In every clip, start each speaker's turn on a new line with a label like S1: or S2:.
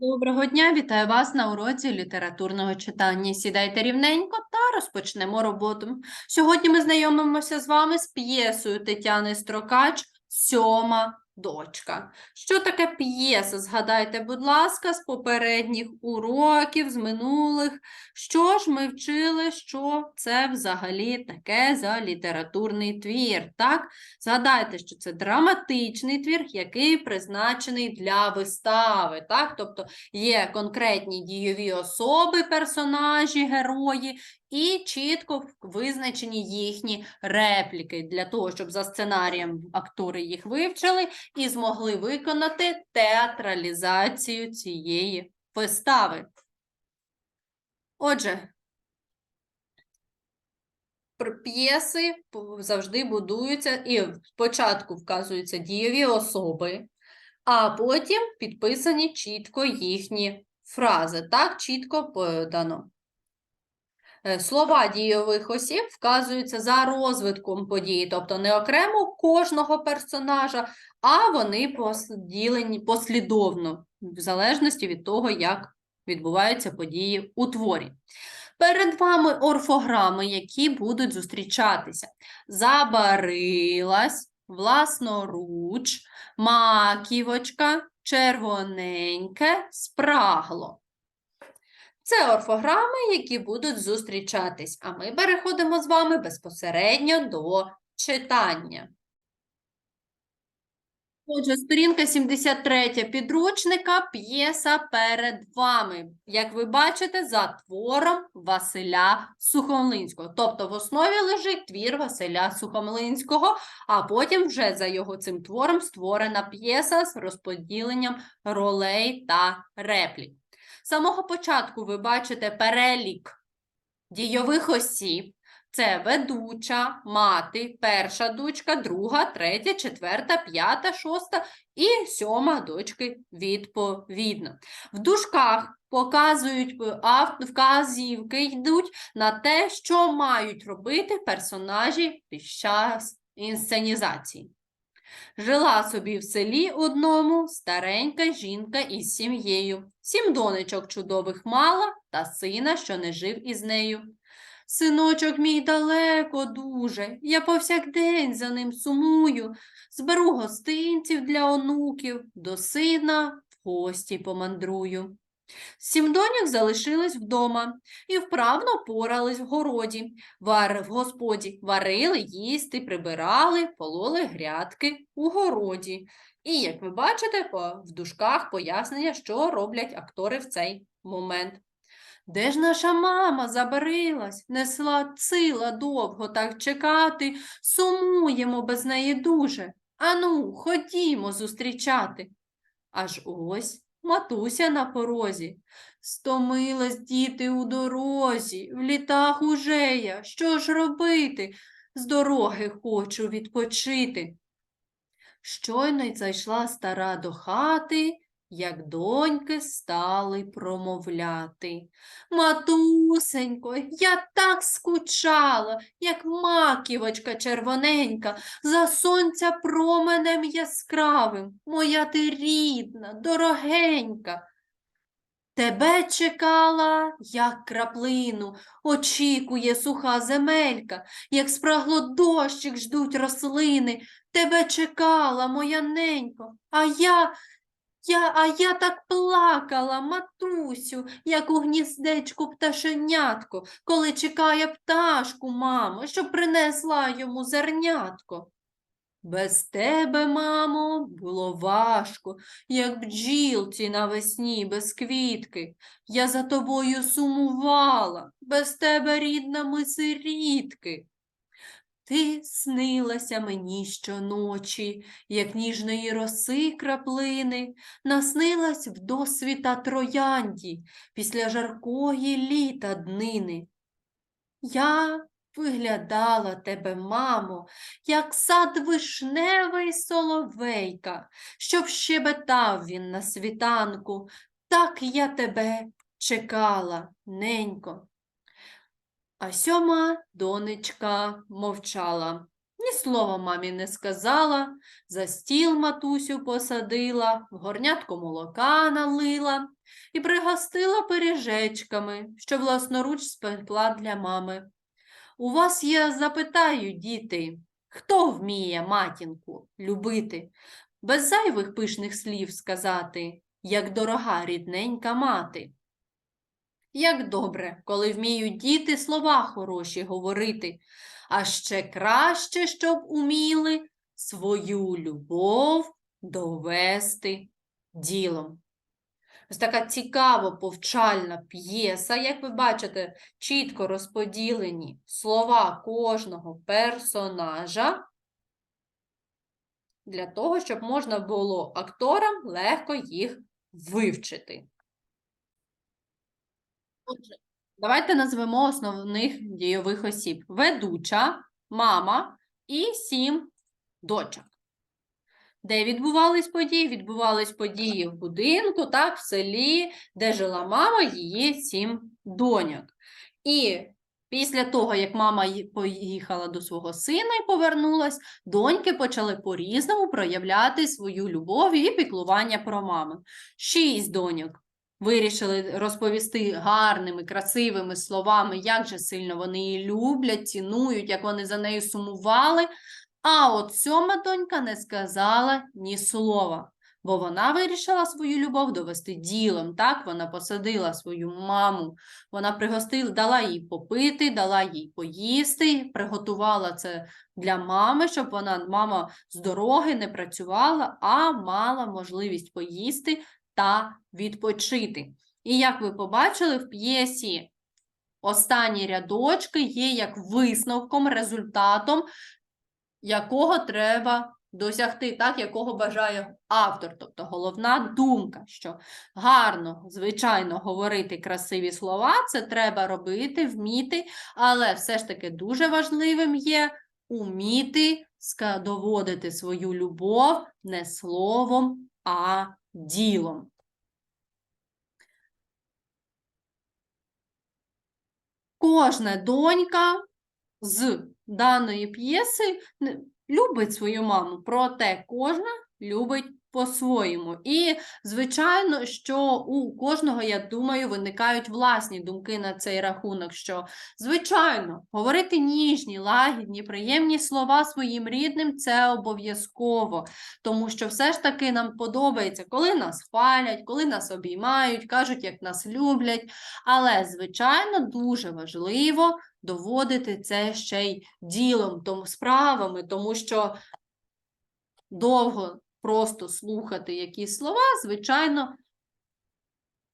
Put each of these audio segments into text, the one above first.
S1: Доброго дня, вітаю вас на уроці літературного читання. Сідайте рівненько та розпочнемо роботу. Сьогодні ми знайомимося з вами з п'єсою Тетяни Строкач Сьома дочка. Що таке п'єса? Згадайте, будь ласка, з попередніх уроків, з минулих. Що ж ми вчили, що це взагалі таке за літературний твір? Так? Згадайте, що це драматичний твір, який призначений для вистави. Так? Тобто є конкретні дійові особи, персонажі, герої, і чітко визначені їхні репліки для того, щоб за сценарієм актори їх вивчили і змогли виконати театралізацію цієї вистави. Отже, п'єси завжди будуються і спочатку вказуються дієві особи, а потім підписані чітко їхні фрази. Так, чітко подано. Е, Слова дійових осіб вказуються за розвитком події, тобто не окремо кожного персонажа, а вони поділені послідовно, в залежності від того, як відбуваються події у творі. Перед вами орфограми, які будуть зустрічатися. Забарилась, власноруч, маківочка, червоненьке, спрагло. Це орфограми, які будуть зустрічатись, а ми переходимо з вами безпосередньо до читання. Отже, сторінка 73 підручника, п'єса перед вами. Як ви бачите, за твором Василя Сухомлинського. Тобто в основі лежить твір Василя Сухомлинського, а потім вже за його цим твором створена п'єса з розподіленням ролей та реплік. З самого початку ви бачите перелік дійових осіб. Це ведуча, мати, перша дочка, друга, третя, четверта, п'ята, шоста і сьома дочки відповідно. В дужках показують е, вказівки йдуть на те, що мають робити персонажі під час інсценізації. Жила собі в селі одному старенька жінка із сім'єю. Сім донечок чудових мала та сина, що не жив із нею. Синочок мій далеко дуже, я повсякдень за ним сумую, зберу гостинців для онуків, до сина в гості помандрую. Сім доньок залишились вдома і вправно порались в городі, вар в господі, варили, їсти, прибирали, пололи грядки у городі. І, як ви бачите, в дужках пояснення, що роблять актори в цей момент. Де ж наша мама забарилась, несла сила довго так чекати, сумуємо без неї дуже. Ану, ходімо зустрічати. Аж ось матуся на порозі. Стомилась діти у дорозі, в літах уже я, що ж робити? З дороги хочу відпочити. Щойно й зайшла стара до хати, як доньки стали промовляти. Матусенько, я так скучала, як маківочка червоненька, за сонця променем яскравим, моя ти рідна, дорогенька. Тебе чекала, як краплину, очікує суха земелька, як спрагло дощик ждуть рослини. Тебе чекала, моя ненько, а я, я, а я так плакала, матусю, як у гніздечку пташенятко, коли чекає пташку, мамо, щоб принесла йому зернятко. Без тебе, мамо, було важко, як бджілці навесні без квітки. Я за тобою сумувала, без тебе, рідна, ми сирітки. Ти снилася мені щоночі, як ніжної роси краплини, наснилась в досвіта троянді після жаркої літа днини. Я виглядала тебе, мамо, як сад вишневий соловейка, щоб щебетав він на світанку, так я тебе чекала, ненько. А сьома донечка мовчала, ні слова мамі не сказала, за стіл матусю посадила, в горнятко молока налила і пригостила пиріжечками, що власноруч спекла для мами. У вас я запитаю, діти, хто вміє матінку любити, без зайвих пишних слів сказати, як дорога рідненька мати. Як добре, коли вміють діти слова хороші говорити, а ще краще, щоб уміли свою любов довести ділом. Ось така цікава повчальна п'єса, як ви бачите, чітко розподілені слова кожного персонажа для того, щоб можна було акторам легко їх вивчити. Отже, давайте назвемо основних дійових осіб: ведуча, мама і сім дочок. Де відбувались події? Відбувались події в будинку, так, в селі, де жила мама, її сім доньок. І після того, як мама поїхала до свого сина і повернулась, доньки почали по-різному проявляти свою любов і піклування про маму. Шість доньок вирішили розповісти гарними, красивими словами, як же сильно вони її люблять, цінують, як вони за нею сумували. А от сьома донька не сказала ні слова, бо вона вирішила свою любов довести ділом. Так, вона посадила свою маму, вона пригостила, дала їй попити, дала їй поїсти, приготувала це для мами, щоб вона, мама з дороги не працювала, а мала можливість поїсти та відпочити. І як ви побачили в п'єсі, останні рядочки є як висновком, результатом якого треба досягти, так, якого бажає автор. Тобто головна думка, що гарно, звичайно, говорити красиві слова, це треба робити, вміти, але все ж таки дуже важливим є уміти доводити свою любов не словом, а ділом. Кожна донька з даної п'єси любить свою маму, проте кожна любить по-своєму. І, звичайно, що у кожного, я думаю, виникають власні думки на цей рахунок, що, звичайно, говорити ніжні, лагідні, приємні слова своїм рідним це обов'язково, тому що все ж таки нам подобається, коли нас хвалять, коли нас обіймають, кажуть, як нас люблять. Але, звичайно, дуже важливо доводити це ще й ділом, тому справами, тому що довго просто слухати якісь слова, звичайно,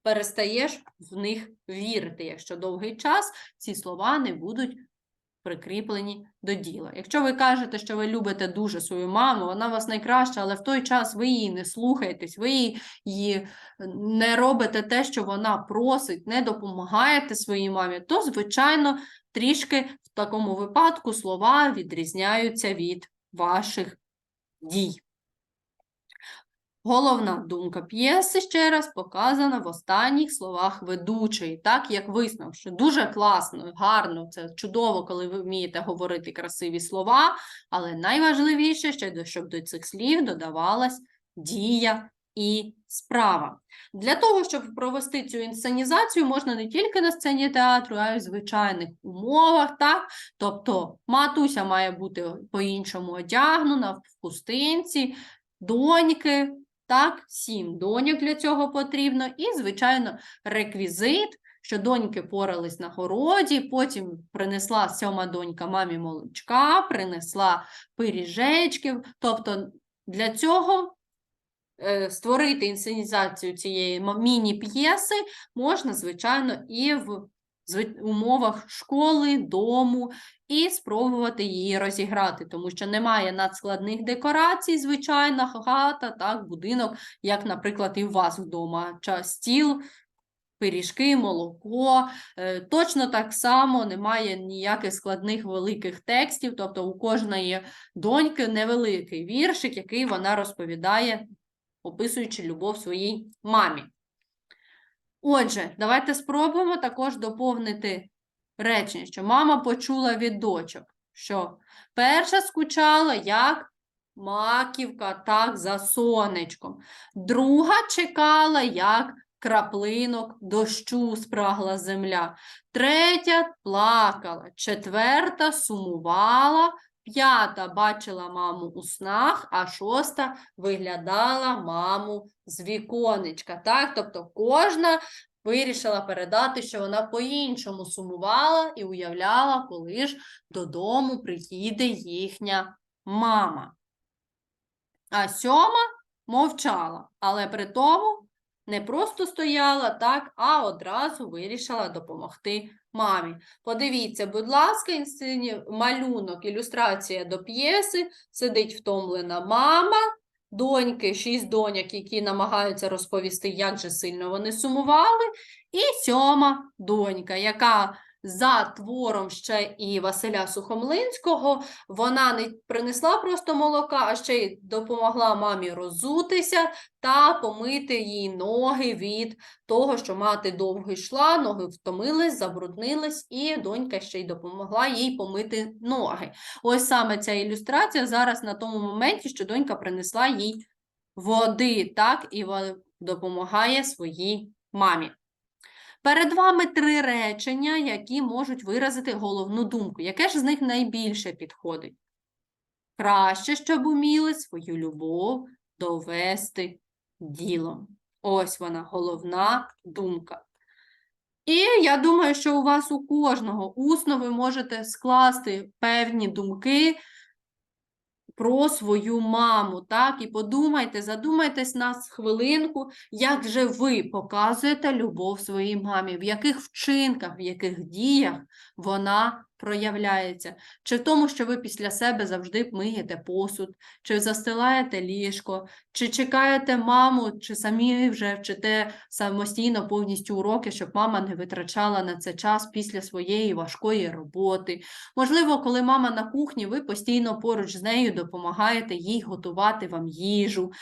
S1: перестаєш в них вірити, якщо довгий час ці слова не будуть прикріплені до діла. Якщо ви кажете, що ви любите дуже свою маму, вона у вас найкраща, але в той час ви її не слухаєтесь, ви її, її не робите те, що вона просить, не допомагаєте своїй мамі, то, звичайно, трішки в такому випадку слова відрізняються від ваших дій. Головна думка п'єси ще раз показана в останніх словах ведучої, так як висновок, що дуже класно, гарно, це чудово, коли ви вмієте говорити красиві слова, але найважливіше, ще щоб до цих слів додавалась дія і справа. Для того, щоб провести цю інсценізацію, можна не тільки на сцені театру, а й в звичайних умовах, так? Тобто матуся має бути по-іншому одягнена, в хустинці, доньки, так, сім доньок для цього потрібно, і, звичайно, реквізит, що доньки порались на городі, потім принесла сьома донька мамі молочка, принесла пиріжечків. Тобто для цього е, створити інсценізацію цієї міні-п'єси можна, звичайно, і в зви- умовах школи, дому, і спробувати її розіграти, тому що немає надскладних декорацій, звичайна хата, так, будинок, як, наприклад, і у вас вдома. Стіл, пиріжки, молоко. Е, Точно так само немає ніяких складних великих текстів, тобто у кожної доньки невеликий віршик, який вона розповідає, описуючи любов своїй мамі. Отже, давайте спробуємо також доповнити речення, що мама почула від дочок. що перша скучала як маківка, так, за сонечком. Друга чекала, як краплинок дощу спрагла земля. Третя плакала, четверта сумувала, п'ята бачила маму у снах, а шоста виглядала маму з віконечка. Так? Тобто кожна вирішила передати, що вона по-іншому сумувала і уявляла, коли ж додому приїде їхня мама. А сьома мовчала, але при тому не просто стояла так, а одразу вирішила допомогти мамі. Подивіться, будь ласка, малюнок, ілюстрація до п'єси, сидить втомлена мама, доньки, шість доньок, які намагаються розповісти, як же сильно вони сумували, і сьома донька, яка за твором ще і Василя Сухомлинського вона не принесла просто молока, а ще й допомогла мамі розутися та помити їй ноги від того, що мати довго йшла, ноги втомились, забруднились, і донька ще й допомогла їй помити ноги. Ось саме ця ілюстрація зараз на тому моменті, що донька принесла їй води, так, і вона допомагає своїй мамі. Перед вами три речення, які можуть виразити головну думку. Яке ж з них найбільше підходить? Краще, щоб уміли свою любов довести ділом. Ось вона, головна думка. І я думаю, що у вас у кожного усно ви можете скласти певні думки про свою маму, так? І подумайте, задумайтесь на хвилинку, як же ви показуєте любов своїй мамі, в яких вчинках, в яких діях вона проявляється. Чи в тому, що ви після себе завжди миєте посуд, чи застилаєте ліжко, чи чекаєте маму, чи самі вже вчите самостійно повністю уроки, щоб мама не витрачала на це час після своєї важкої роботи. Можливо, коли мама на кухні, ви постійно поруч з нею допомагаєте їй готувати вам їжу.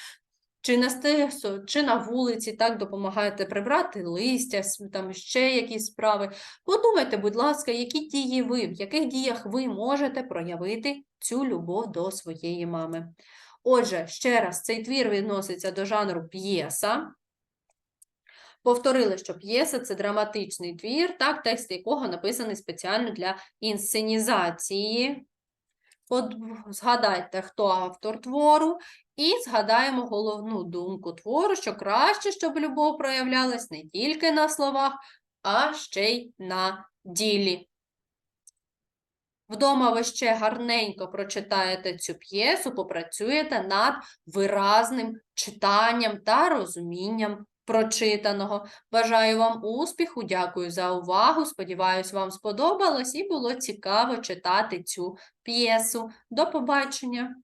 S1: Чи на стесо, чи на вулиці так допомагаєте прибрати листя, там ще якісь справи. Подумайте, будь ласка, які дії ви, в яких діях ви можете проявити цю любов до своєї мами. Отже, ще раз, цей твір відноситься до жанру п'єса. Повторили, що п'єса це драматичний твір, так, текст якого написаний спеціально для інсценізації. От згадайте, хто автор твору, і згадаємо головну думку твору, що краще, щоб любов проявлялась не тільки на словах, а ще й на ділі. Вдома ви ще гарненько прочитаєте цю п'єсу, попрацюєте над виразним читанням та розумінням прочитаного. Бажаю вам успіху, дякую за увагу. Сподіваюсь, вам сподобалось і було цікаво читати цю п'єсу. До побачення!